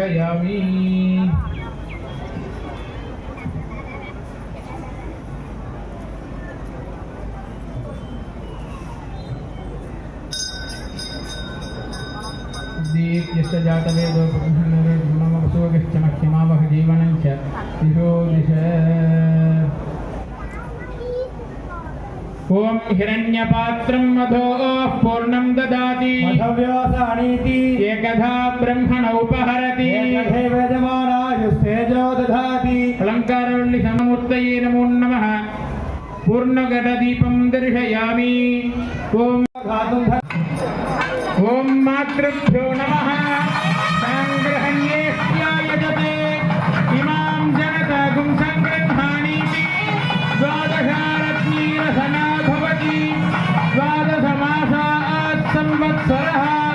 दर्शयामि दीप्यश्च जातवेदो ब्रह्मणोगश्च मह्यमावह जीवनं च दिशो दिश ॐ हिरण्यपात्रं मधोः पूर्णं ददाति। मधव्यवसानीति एकधा ब्रह्मण उपहरति। दधाति। अलङ्कारवल्लिसममूर्तये नमो नमः। पूर्णगणदीपं दर्शयामि। ॐ ॐ मातृभ्यो नमः। ಸಹ